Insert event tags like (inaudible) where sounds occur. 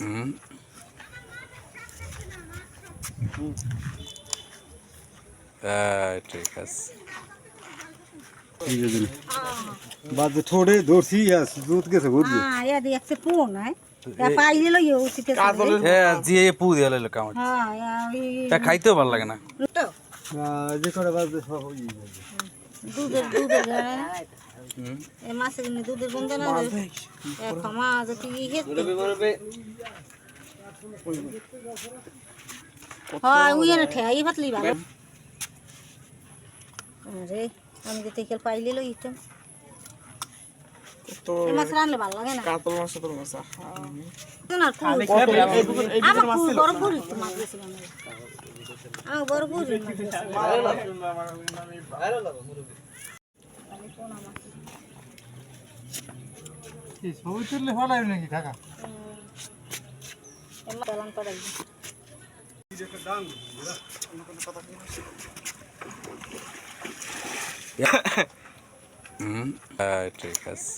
হুম হ্যাঁ, ঠিক আছে। বাজে ঠোঁটে ধরছি আস দুধ গেছে ঘুরবে হ্যাঁ হ্যাঁ পু হ্যাঁ খাইতেও ভালো লাগে না। যে করে বাজে সব যাবে দুধের দুধের এ মাসে কিনে দুধের বন্ধ না ক্ষমা যদি হেতে হ্যাঁ উই না ঠেয়াই পাতলি ভালো আরে আমি তো তেকেল পাইলে লইতাম। তো মাছ রানলে ভালো লাগে না? কাতল মাছ কাতল মাছ না আমার বড় তো মাছ বেশি আমার বড় বেশি। সবই তুললে ভালো নাকি কাকা এই (laughs) (laughs) মাছ চালান করাই হুম হ্যাঁ, ঠিক আছে।